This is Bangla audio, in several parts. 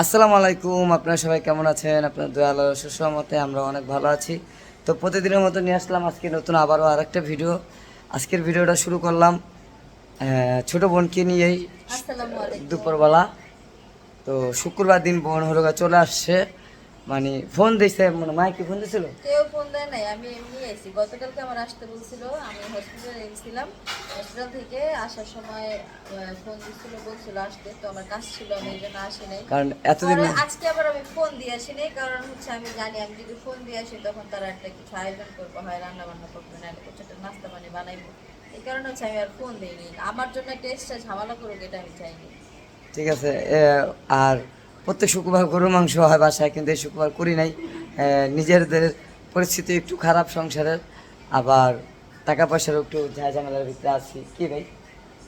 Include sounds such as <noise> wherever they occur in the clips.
আসসালামু আলাইকুম আপনারা সবাই কেমন আছেন? আপনার দয়াল সুসমতে আমরা অনেক ভালো আছি। তো প্রতিদিনের মতো নিয়ে আসলাম আজকে নতুন আবারও আর একটা ভিডিও। আজকের ভিডিওটা শুরু করলাম ছোটো ছোট বোনকে নিয়েই দুপুরবেলা। তো শুক্রবার দিন বোন হলো চলে আসছে। মানে ফোন দিছে মানে কি ফোন দিছিল? কেউ ফোন দেয় নাই আমি এমনি এসেছি গতকালকে আমার আসতে বলছিল আমি হসপিটালে গেছিলাম। হসপিটাল থেকে আসার সময় ফোন দিছিল বলছিল আসতে তো আমার কাজ ছিল আমি এই জন্য আসি নাই। কারণ এতদিন আজকে আবার আমি ফোন দিয়ে আসি নাই কারণ হচ্ছে আমি জানি আমি যদি ফোন দিয়ে আসি তখন তারা একটা কিছু আয়োজন করব হয় রান্না বান্না করবে না একটা নাস্তা পানি বানাইবো। এই কারণে হচ্ছে আমি আর ফোন দিইনি। আমার জন্য এক্সট্রা ঝামেলা করুক এটা আমি চাইনি। ঠিক আছে আর প্রত্যেক শুক্রবার গরুর মাংস হয় বাসায় কিন্তু এই শুক্রবার করি নাই। নিজেদের পরিস্থিতি একটু খারাপ সংসারের আবার টাকা পয়সার একটু ঝামেলার ভিতরে আছি। কি ভাই?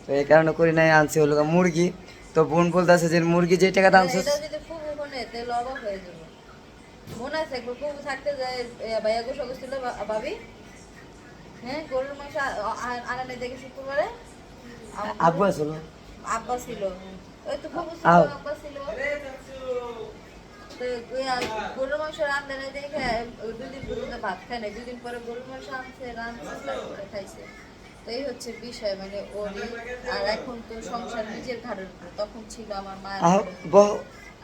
তো এই কারণে করি নাই আনছি হলো মুরগি। তো বোন বলতেছে যে মুরগি যে টাকাটা আনছো হয়ে যাব। মনে আছে একবার থাকতে যায় ভাইয়া গোসা করছিল ভাবি। হ্যাঁ গরুর মাংস আ- আ- আনা নাই দেখে শুক্রবারে? আব্বু আব্বা ছিল খুব ছিল। আও। গরুর মাংস রান্ধে নাই দেখে দুদিন পর্যন্ত ভাত খায় নাই। দুদিন পরে গরুর মাংস আনছে রান্ধছে খাইছে। তো এই হচ্ছে বিষয় মানে ওর আর এখন তো সংসার নিজের ঘাড়ের উপর। তখন ছিল আমার আহ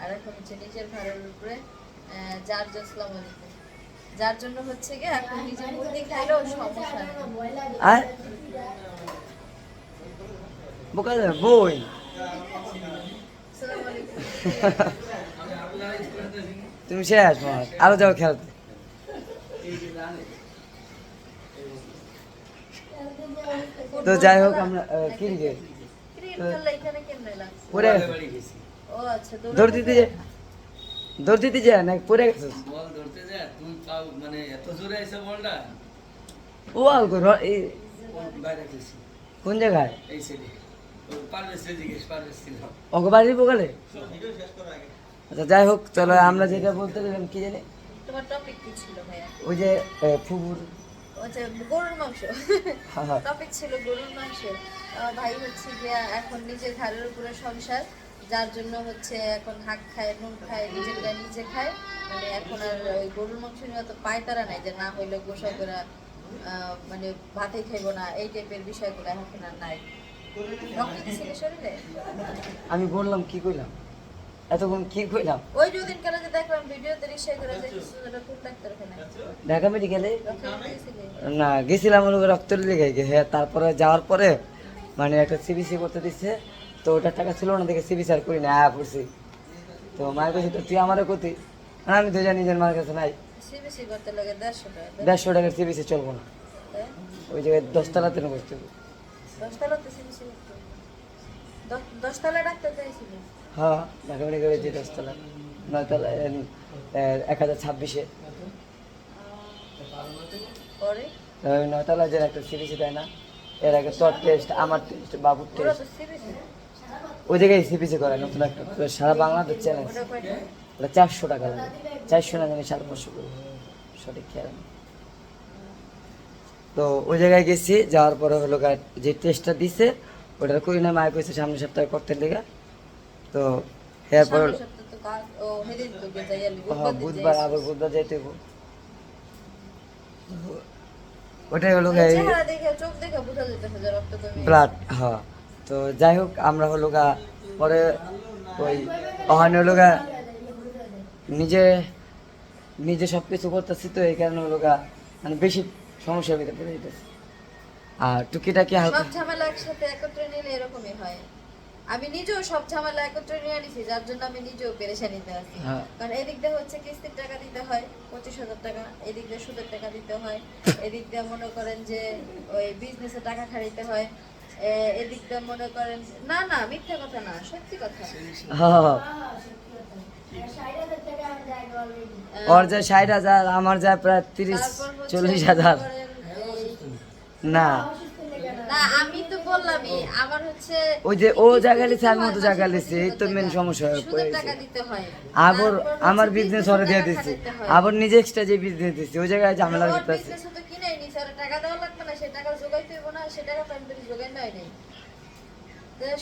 আর এখন হচ্ছে নিজের ঘরের উপরে যার জসলাম আলাইকুম। যার জন্য হচ্ছে গিয়ে এখন নিজে মুরগি খাইলেও সমস্যা আর বোকা বই। <laughs> তুমি শেষ মাস আরও যাও খেলতে। তো যাই হোক আমরা ক্রিকেট? পরে দৌড় দিতে যে দৌড় দিতে না পরে গেছে? বল ধরতে যা তুমি পাও মানে এত জোরে আইছে বলটা? ও আল করো এই কোন জায়গায়? এই সাইডে বকালে? আচ্ছা যাই হোক চলো আমরা যেটা বলতে গেলাম কি জানি? তোমার টপিক কি ছিল ভাইয়া? ওই যে ফুবুর। আচ্ছা গরুর মাংস। হ্যাঁ, হ্যাঁ। টপিক ছিল গরুর মাংস। ভাই হচ্ছে গিয়া এখন নিজের ঘরের উপরে সংসার যার জন্য হচ্ছে এখন হাক খায় নুন খায় নিজেরটা নিজে খায়। মানে এখন আর ওই গরুর মাংস নিয়ে অত পায়তারা নাই যে না হইলে গোসা করে আহ, মানে ভাতে খাইবো না এই টাইপের বিষয়গুলো এখন আর নাই। আমি বললাম কি কইলাম? এতক্ষণ কি কইলাম? ওই দুদিন কেন যে দেখলাম ভিডিওতে রিক্সায় করে যে ডাক্তার ওখানে। ঢাকা মেডিকেলে না গেছিলাম হলো রক্ত লেগে। হ্যাঁ তারপরে যাওয়ার পরে মানে একটা সিবিসি করতে দিচ্ছে তো ওটার টাকা ছিল না দেখে সিবিসি আর করি না আয়া পড়ছি। তো মায়ের কাছে তো তুই আমারও আর আমি তো জানি যে মায়ের কাছে নাই। সিবিসি করতে লাগে দেড়শো টাকা দেড়শো টাকার সিবিসি চলবো না। ওই জায়গায় দশতলাতে করতে হবে। ডাক্তার চাইছিল হ্যাঁ দশতলা নয়তলা এক হাজার ছাব্বিশে। পরে? ওই নয়তলা যে একটা দেয় না এর আগে তোর টেস্ট আমার টেস্ট বাবুর টেস্ট ওই জায়গায় করে নতুন একটা সারা বাংলাদেশ চ্যালেঞ্জ ওটা চারশো টাকা লাগে। চারশো না জানি সাড়ে পাঁচশো করে। সঠিক খেয়াল। তো ওই জায়গায় গেছি যাওয়ার পরে হলো গা- যে টেস্টটা দিছে ওটা করি না মায়ের কইছে সামনের সপ্তাহে করতে লেগে। তো এরপর বুধবার আবার বুধবার যাইতে ওটাই হলো ব্লাড হ্যাঁ। তো যাই হোক আমরা হলো গা পরে ওই ওখানে হলো গা নিজে নিজে সব কিছু করতেছি তো এই কারণে হলো গা মানে বেশি সমস্যার ভিতরে পড়ে যেতেছি আর টুকিটাকি হালকা সব ঝামেলা একসাথে একত্রে নিলে এরকমই হয়। আমি নিজেও সব ঝামেলা একত্রে নিয়ে নিছি যার জন্য আমি নিজেও পেরেশানিতে আছি হ্যাঁ। কারণ এদিক দিয়ে হচ্ছে কিস্তির টাকা দিতে হয় পঁচিশ হাজার টাকা এদিক দিয়ে সুদের টাকা দিতে হয় এদিক দিয়ে মনে করেন যে ওই বিজনেসে টাকা খাইতে হয় এদিক দিয়ে মনে করেন না না মিথ্যা কথা না সত্যি কথা। হ্যাঁ। ওর যায় ষাট হাজার আমার যায় প্রায় তিরিশ চল্লিশ হাজার। না। না আমি তো বললামই আমার হচ্ছে ওই যে ও জায়গা লিছে আমি মতো জায়গা লিছে এই তো মেন সমস্যা হয়ে টাকা দিতে হয়। আবার আমার বিজনেস ওরে দিয়ে হয়। আবার নিজে এক্সট্রা যে বিজনেস দিচ্ছি ওই জায়গায় ঝামেলা ওর করতেছি। তো ওরে টাকা দেওয়া লাগবে না, সে টাকা জোগাইতে হইবো না, সে টাকা তো তো জোগাই নাই।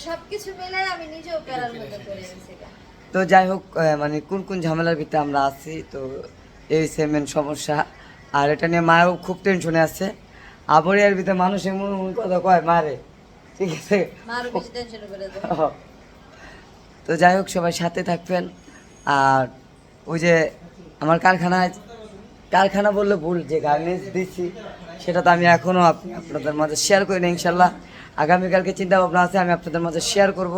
সবকিছু আমি নিজেও প্যারার মধ্যে গেছি তো যাই হোক মানে কোন কোন ঝামেলার ভিতরে আমরা আছি তো এই সেমেন সমস্যা। আর এটা নিয়ে মায়েও খুব টেনশনে আছে। আবার এর ভিতরে মানুষ এমন এমন কথা কয় মারে। ঠিক আছে? তো যাই হোক সবাই সাথে থাকবেন। আর ওই যে আমার কারখানায় কারখানা বললে ভুল যে গার্মেন্টস দিচ্ছি সেটা তো আমি এখনও আপনাদের মাঝে শেয়ার করি না ইনশাল্লাহ। আগামীকালকে চিন্তা ভাবনা আছে আমি আপনাদের মাঝে শেয়ার করব।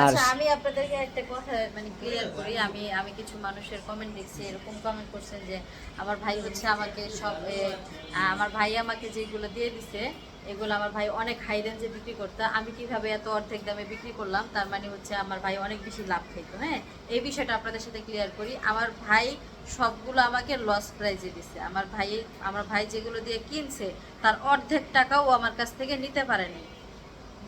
আর আচ্ছা আমি আপনাদেরকে একটা কথা মানে ক্লিয়ার করি, আমি আমি কিছু মানুষের কমেন্ট দেখছি, এরকম কমেন্ট করছেন যে, আমার ভাই হচ্ছে আমাকে সব আমার ভাই আমাকে যেগুলো দিয়ে দিছে, এগুলো আমার ভাই অনেক হাই রেঞ্জে বিক্রি করতো, আমি কীভাবে এত অর্ধেক দামে বিক্রি করলাম, তার মানে হচ্ছে আমার ভাই অনেক বেশি লাভ খাইতো হ্যাঁ? এই বিষয়টা আপনাদের সাথে ক্লিয়ার করি, আমার ভাই সবগুলো আমাকে লস প্রাইজে দিছে, আমার ভাই আমার ভাই যেগুলো দিয়ে কিনছে, তার অর্ধেক টাকাও আমার কাছ থেকে নিতে পারেনি।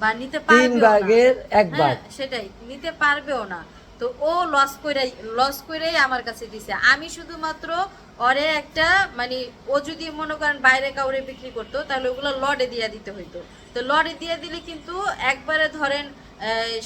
বা নিতে তিন না। ভাগের এক ভাগ। হ্যাঁ, সেটাই নিতে পারবেও না। তো ও লস কইরাই লস কইরাই আমার কাছে দিছে। আমি শুধুমাত্র ওরে একটা মানে ও যদি মনে করেন বাইরে কাউরে বিক্রি করতো তাহলে ওগুলো লডে দিয়ে দিতে হইতো। তো লডে দিয়ে দিলে কিন্তু একবারে ধরেন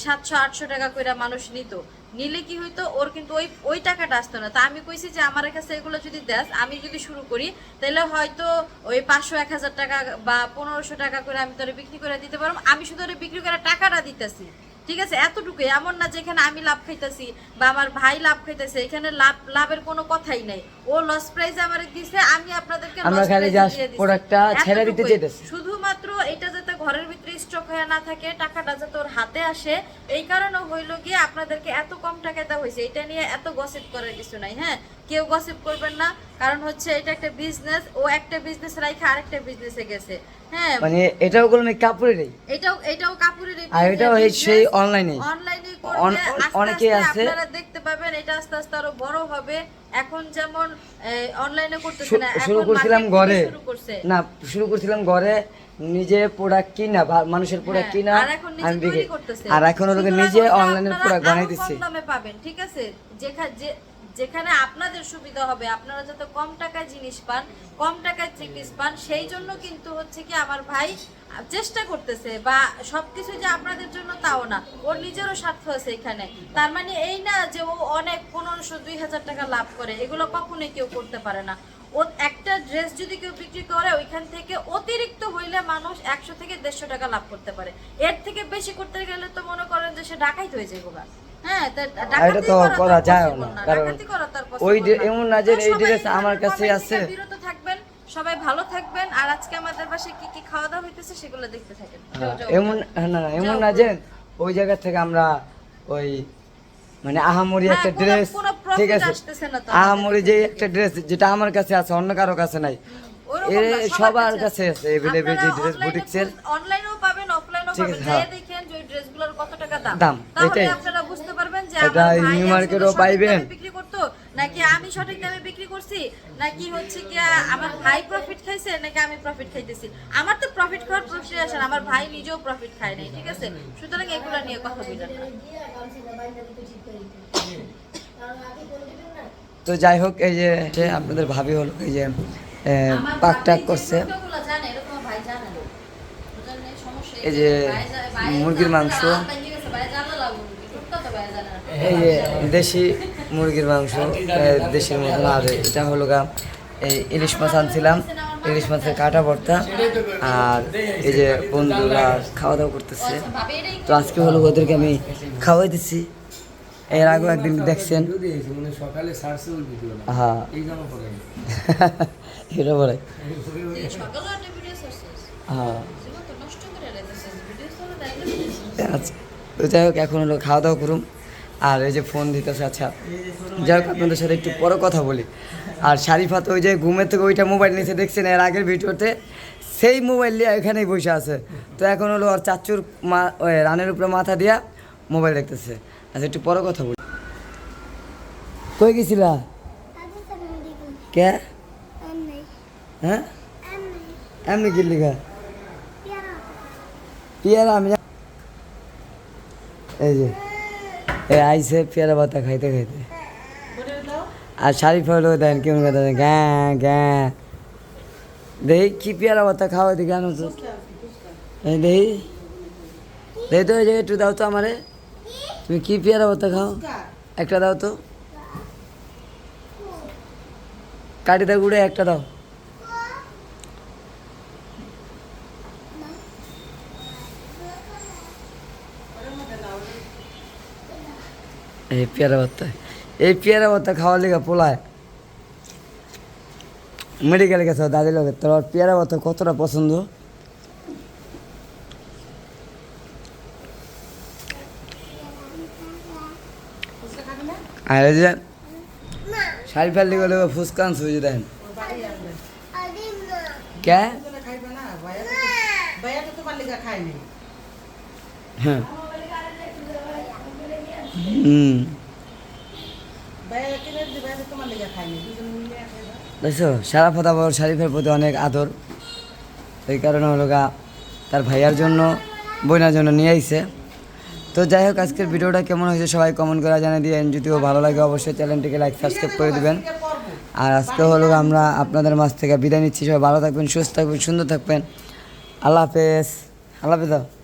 সাতশো আটশো টাকা করে মানুষ নিত। নিলে কি হইতো? ওর কিন্তু ওই ওই টাকাটা আসতো না। তা আমি কইছি যে আমার কাছে এগুলো যদি দেস আমি যদি শুরু করি তাহলে হয়তো ওই পাঁচশো এক হাজার টাকা বা পনেরোশো টাকা করে আমি তোরে বিক্রি করে দিতে পারব। আমি শুধু ওরে বিক্রি করে টাকাটা দিতেছি। ঠিক আছে? এতটুকু এমন না যেখানে আমি লাভ খাইতেছি বা আমার ভাই লাভ খাইতেছে এখানে লাভ লাভের কোনো কথাই নাই। ও লস প্রাইস আমার দিছে আমি আপনাদেরকে আমরা খালি দিছি। প্রোডাক্টটা ছেড়ে দিতে এতটুকুই। শুধুমাত্র এটা যাতে ঘরের ভিতরে স্টক হয়ে না থাকে, টাকাটা যাতে ওর হাতে আসে, এই কারণে হইল গিয়ে আপনাদেরকে এত কম টাকা দেওয়া হয়েছে। এটা নিয়ে এত গসিপ করার কিছু নাই হ্যাঁ? কেউ গসিপ করবেন না কারণ হচ্ছে এটা একটা বিজনেস ও একটা বিজনেস রাইখে আরেকটা বিজনেসে গেছে। হ্যাঁ। মানে এটাও কোনো কাপড়েরই এটাও এটাও কাপড়ের আর এটাও এই সেই অনলাইনে অনলাইনে অন- করবে অন- আস্তে অনেকেই আস্তে আছে। আপনারা দেখতে পাবেন এটা আস্তে আস্তে আরও বড় হবে। এখন যেমন অনলাইনে করতেছে না শুরু করছিলাম ঘরে। থেকে শুরু করছে। না শুরু করছিলাম ঘরে নিজে প্রোডাক্ট কিনা মানুষের প্রোডাক্ট হ্যাঁ, কিনা আর এখন নিজে আমি বিক্রি। আর এখন সুতরাং নিজে অনলাইনে প্রোডাক্ট বানাই দিচ্ছি। পাবেন ঠিক আছে? যেখানে যে যেখানে আপনাদের সুবিধা হবে, আপনারা যাতে কম টাকায় জিনিস পান, কম টাকায় জিনিস পান, সেই জন্য কিন্তু হচ্ছে কি আমার ভাই চেষ্টা করতেছে বা সবকিছু যে আপনাদের জন্য তাও না, ওর নিজেরও স্বার্থ আছে এখানে। তার মানে এই না যে ও অনেক পনেরোশো, দুই হাজার টাকা লাভ করে, এগুলো কখনোই কেউ করতে পারে না। ও একটা ড্রেস যদি কেউ বিক্রি করে, ওইখান থেকে অতিরিক্ত হইলে মানুষ একশো থেকে দেড়শো টাকা লাভ করতে পারে। এর থেকে বেশি করতে গেলে তো মনে করেন যে সে ডাকাইত হয়ে যায় এটা তো করা যায় না, কারণ ওই। এমন না যে এই ড্রেস আমার কাছে আছে। সবাই ভালো থাকবেন আর আজকে আমাদের বাসায় কি কি খাওয়া দাওয়া হইতেছে সেগুলো দেখতে থাকেন। হ্যাঁ, এমন হ্যাঁ, না না এমন না যে ওই জায়গা থেকে আমরা ওই মানে আহামরি হ্যাঁ, একটা ড্রেস ঠিক আছে আহামরি যে একটা ড্রেস যেটা আমার কাছে আছে অন্য কারও কাছে নাই। সবার কাছে আছে। এভেলেবেল যে ড্রেস বুটিক্সের অনলাইনেও পাবেন অফলাইনেও পাবেন। হ্যাঁ। দেখেন যে ড্রেসগুলোর কত টাকা দাম। দাম, তাহলে এটাই। আপনারা বুঝতে এটা নিউ আসলে পাইবেন। বিক্রি করতো? নাকি আমি সঠিক দামে বিক্রি করছি? নাকি হচ্ছে কি আমার ভাই প্রফিট খাইছে নাকি আমি প্রফিট খাইতেছি? আমার তো প্রফিট খাওয়ার আসে আমার ভাই নিজেও প্রফিট খায় নাই ঠিক আছে? সুতরাং এগুলো নিয়ে কথা বলবেন তো যাই হোক এই যে আপনাদের ভাবি হলো এই যে পাক টাক করছে। এই যে মুরগির মাংস। এই যে দেশি মুরগির মাংস দেশির মতন আর এটা হলো গা, এই ইলিশ মাছ আনছিলাম, ইলিশ মাছের কাটা ভর্তা, আর এই যে বন্ধুরা খাওয়া দাওয়া করতেছে। তো আজকে হলো ওদেরকে আমি খাওয়াই দিচ্ছি এর আগেও একদিন দেখছেন। হ্যাঁ। <laughs> হ্যাঁ আচ্ছা যাই হোক, এখন হলো খাওয়া দাওয়া করুম আর এই যে ফোন দিতেছে আচ্ছা। যাই হোক, আপনাদের সাথে একটু পরে কথা বলি। আর শারিফা তো ওই যে ঘুমের থেকে ওইটা মোবাইল নিচে দেখছেন, এর আগের ভিডিওতে সেই মোবাইল নিয়ে এখানেই বসে আছে। তো এখন হলো আর চাচুর মা রানের উপরে মাথা দিয়া মোবাইল দেখতেছে। আচ্ছা একটু পরে কথা বলি। কই গেছিলা? কে? হ্যাঁ? এমনি কি লিখা? পেয়ারা। আমি এই যে। এ আইসে পেয়ারা ভাতা খাইতে খাইতে। আর শাড়ি ফেলো দেন কেমন কথা গ্যাঁ গ্যাঁ। দেখি কি পেয়ারা ভাতা খাওয়া দেখি আনো তো। দেখি। দেখি তো একটু দাও তো আমারে। তুমি কি পেয়ারা ভাতা খাও? একটা দাও তো। কাটিদা গুড়ে, একটা দাও। এই পেয়ারা ভর্তা এই পেয়ারা ভর্তা খাওয়ার লেগে পোলায় মেডিকেলে গেছে দাদির লোকের তোর পেয়ারা ভর্তা কতটা পছন্দ? আর যে শাড়ি ফালি গেলে ফুসকান সুইজি দেন কে? হ্যাঁ হুম ভাইয়া কিনে দিদি ভাইয়া তো তোমার লিগা খায়নি দুজন মিলে খাইবা দেখছ, সারা শারিফের প্রতি অনেক আদর। এই কারণে হলো গা তার ভাইয়ার জন্য, বোনের জন্য নিয়ে আইছে। তো যাই হোক, আজকের ভিডিওটা কেমন হয়েছে সবাই কমেন্ট করে জানিয়ে দিয়ে যদিও ভালো লাগে অবশ্যই চ্যানেলটিকে লাইক সাবস্ক্রাইব করে দিবেন। আর আজকে হলো আমরা আপনাদের মাছ থেকে বিদায় নিচ্ছি। সবাই ভালো থাকবেন, সুস্থ থাকবেন, সুন্দর থাকবেন। আল্লাহ হাফেজ। আল্লাহ হাফেজ